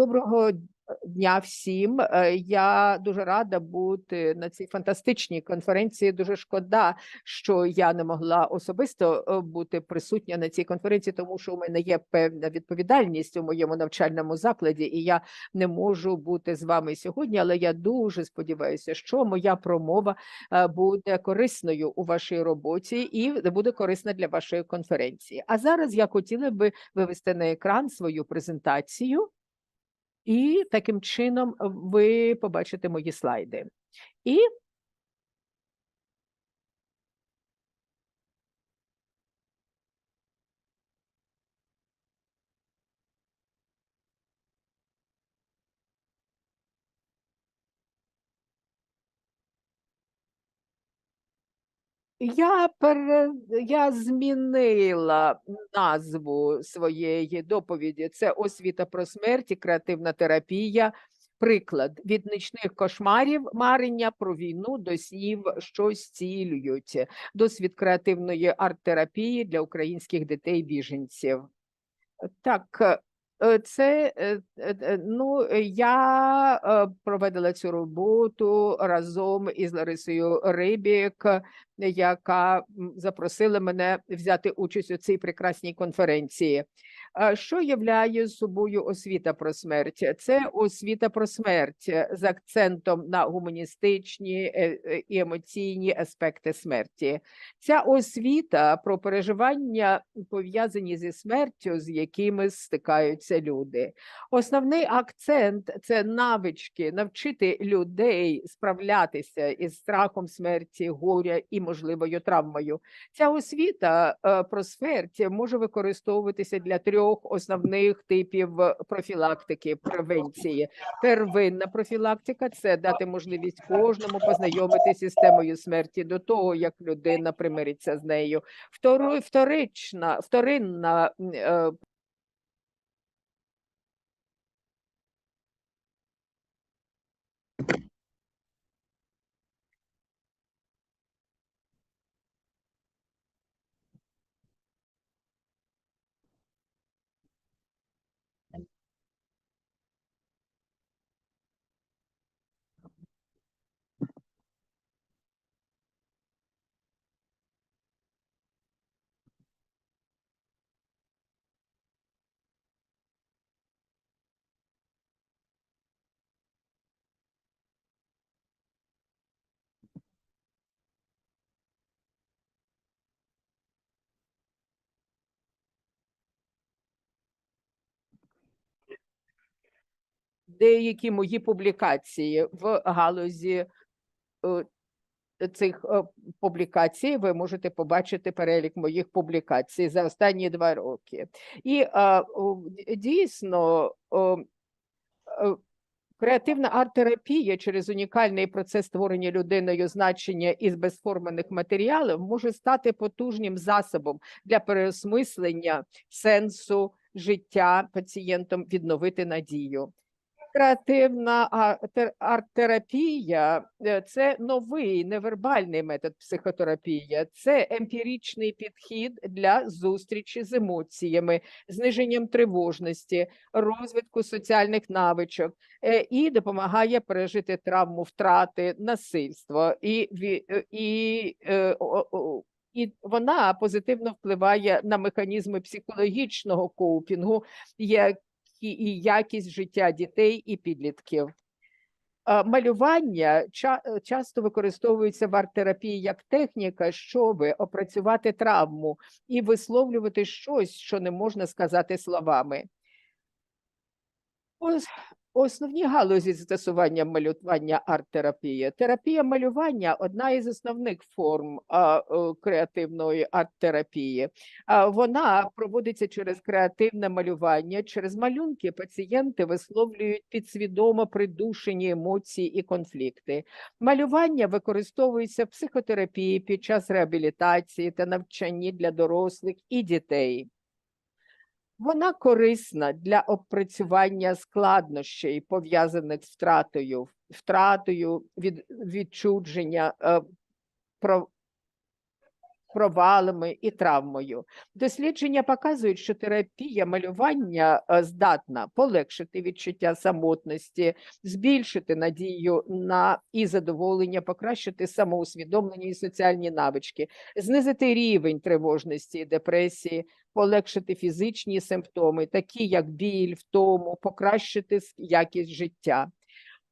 Доброго дня всім. Е, Я дуже рада бути на цій фантастичній конференції. Дуже шкода, що я не могла особисто е, бути присутня на цій конференції, тому що у мене є певна відповідальність у моєму навчальному закладі, і я не можу бути з вами сьогодні. Але я дуже сподіваюся, що моя промова е, буде корисною у вашій роботі і буде корисна для вашої конференції. А зараз я хотіла би вивести на екран свою презентацію. І таким чином ви побачите мої слайди. І я пере... я змінила назву своєї доповіді. Це освіта про смерть і креативна терапія. Приклад від нічних кошмарів марення про війну до снів, що зцілюють, досвід креативної арт-терапії для українських дітей-біженців. Так, це е, е, е, ну я проведила цю роботу разом із Ларисою Рибік, яка запросила мене взяти участь у цій прекрасній конференції. Що являє собою освіта про смерть? Це освіта про смерть з акцентом на гуманістичні е, е, і емоційні аспекти смерті. Ця освіта про переживання пов'язані зі смертю, з якими стикаються люди. Основний акцент це навички навчити людей справлятися із страхом смерті, горя і можливою травмою. Ця освіта е, про смерть може використовуватися для трьох основних типів е, профілактики, превенції. Первинна профілактика це дати можливість кожному познайомитися з темою смерті до того, як людина примириться з нею. Второ, вторична, вторинна деякі мої публікації в галузі е, цих е, публікацій. Ви можете побачити перелік моїх публікацій за останні два роки. І дійсно. е, Креативна арт-терапія через унікальний процес створення людиною значення із безформених матеріалів може стати потужним засобом для переосмислення сенсу життя пацієнтом, відновити надію. Креативна арт-терапія е, це новий невербальний метод психотерапії, це емпіричний підхід для зустрічі з емоціями, зниженням тривожності, розвитку соціальних навичок е, і допомагає пережити травму втрати, насильство. І, е, і, і вона позитивно впливає на механізми психологічного коупінгу, як і- якість життя дітей і підлітків. Е, Малювання е, часто використовується в арт-терапії як техніка, щоб опрацювати травму і висловлювати щось, що не можна сказати словами. Основні галузі застосування малювання арт-терапії. Терапія малювання одна із основних форм а, е, креативної арт-терапії. Вона проводиться через креативне малювання. Через малюнки пацієнти висловлюють підсвідомо придушені емоції і конфлікти. Малювання використовується в психотерапії під час реабілітації та навчанні для дорослих і дітей. Вона корисна для опрацювання складнощей, пов'язаних з втратою, втратою від відчудження е, про провалами і травмою. Дослідження показують, що терапія малювання е, здатна полегшити відчуття самотності, збільшити надію на і задоволення, покращити самоусвідомлення і соціальні навички, знизити рівень тривожності і депресії, полегшити фізичні симптоми, такі як біль, втому, покращити якість життя.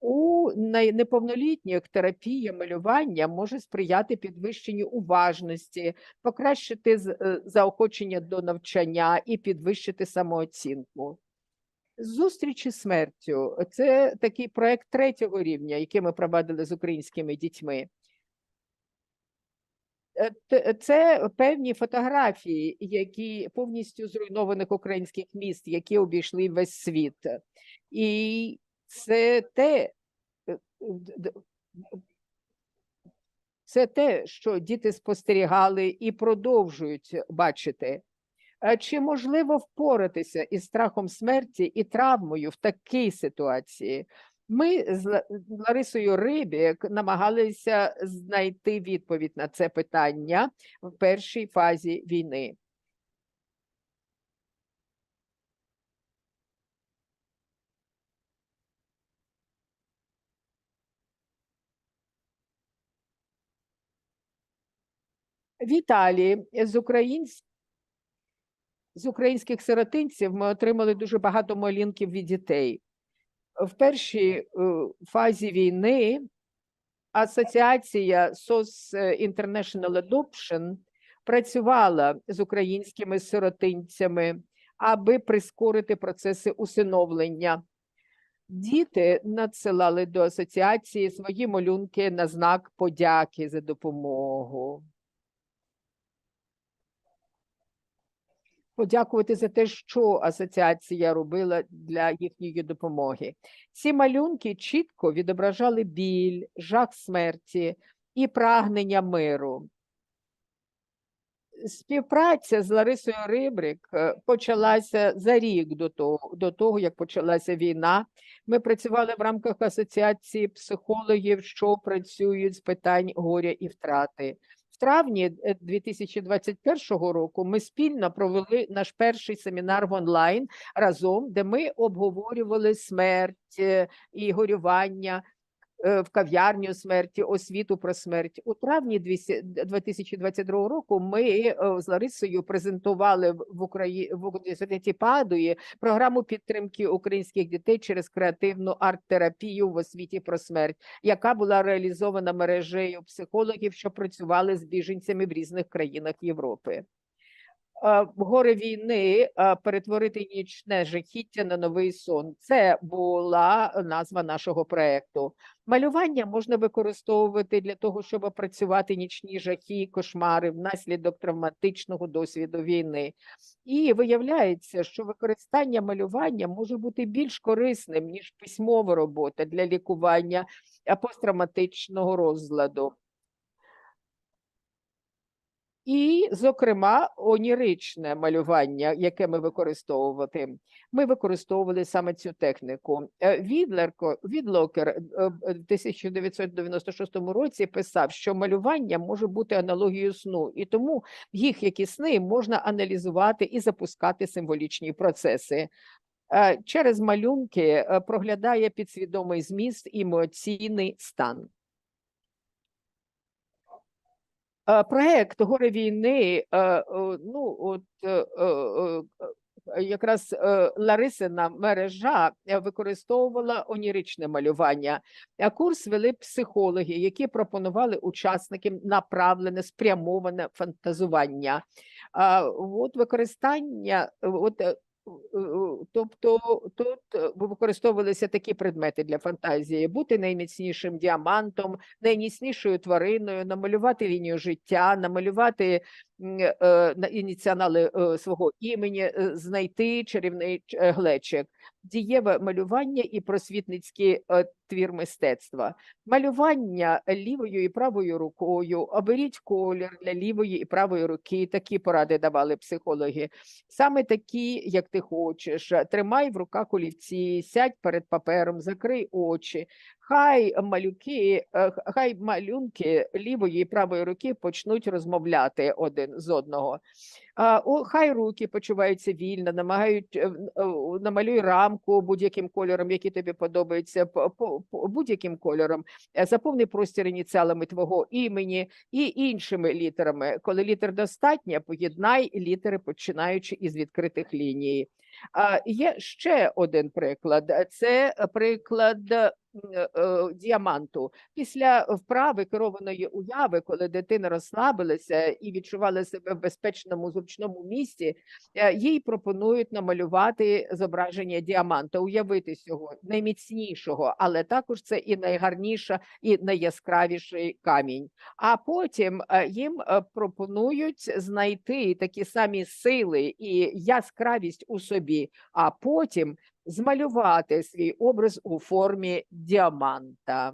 У неповнолітніх терапія малювання може сприяти підвищенню уважності, покращити е, заохочення до навчання і підвищити самооцінку. Зустрічі смертю це такий проект третього рівня, який ми провадили з українськими дітьми. Е, Це певні фотографії, які повністю зруйнованих українських міст, які обійшли весь світ. І це те, е, це те, що діти спостерігали і продовжують бачити. Чи можливо впоратися із страхом смерті і травмою в такій ситуації? Ми з Ларисою Рибік намагалися знайти відповідь на це питання в першій фазі війни. В з українсь... з українських сиротинців ми отримали дуже багато малюнків від дітей. В першій е, фазі війни асоціація SOS International Adoption працювала з українськими сиротинцями, аби прискорити процеси усиновлення. Діти надсилали до асоціації свої малюнки на знак подяки за допомогу. Подякувати за те, що асоціація робила для їхньої допомоги. Ці малюнки чітко відображали біль, жах смерті і прагнення миру. Співпраця з Ларисою Рибрик е, почалася за рік до того, до того, як почалася війна. Ми працювали в рамках асоціації психологів, що працюють з питань горя і втрати. В травні е, 2021 року ми спільно провели наш перший семінар в онлайн разом, де ми обговорювали смерть е, і горювання. е, в кав'ярню смерті, освіту про смерть. У травні 200 2022 року ми е, з Ларисою презентували в в Украї... в університеті Падуї програму підтримки українських дітей через креативну арт-терапію в освіті про смерть, яка була реалізована мережею психологів, що працювали з біженцями в різних країнах Європи. Е, в горе війни е, перетворити нічне жахіття на новий сон. Це була назва нашого проекту. Малювання можна використовувати для того, щоб опрацювати нічні жахи кошмари внаслідок травматичного досвіду війни. І виявляється, що використання малювання може бути більш корисним ніж письмова робота для лікування е, посттравматичного розладу. І, зокрема, оніричне малювання, яке ми використовувати. Ми використовували саме цю техніку. Е, Відлерко, Відлокер е, е, в 1996 році писав, що малювання може бути аналогією сну, і тому їх, як сни, можна аналізувати і запускати символічні процеси. Через малюнки проглядає підсвідомий зміст і емоційний стан. Е, Проект горе війни, е, ну от е, е, якраз Ларисина мережа використовувала оніричне малювання. А курс вели психологи, які пропонували учасникам направлене спрямоване фантазування. От використання, от тобто тут е, використовувалися такі предмети для фантазії: бути найміцнішим діамантом, найміцнішою твариною, намалювати лінію життя, намалювати е, на- ініціали е, свого імені, е, знайти чарівний глечик, дієве малювання і просвітницький твір мистецтва. Малювання лівою і правою рукою, оберіть колір для лівої і правої руки. Такі поради давали психологи. Саме такі, як ти хочеш. Тримай в руках олівці, сядь перед папером, закрий очі. Хай малюки, е, хай малюнки лівої і правої руки почнуть розмовляти один з одного. Хай руки почуваються вільно, намагають е, е, намалюй рамку будь-яким кольором, який тобі подобається, по, по, по- будь-яким кольором. Заповни простір ініціалами твого імені і іншими літерами. Коли літер достатньо, поєднай літери, починаючи із відкритих ліній. Є ще один приклад. Це приклад діаманту. Після вправи керованої уяви, коли дитина розслабилася і відчувала себе в безпечному зручному місці, е, їй пропонують намалювати зображення діаманта, уявити цього найміцнішого, але також це і найгарніша, і найяскравіший камінь. А потім е, їм е, пропонують знайти такі самі сили і яскравість у собі, а потім змалювати свій образ у формі діаманта.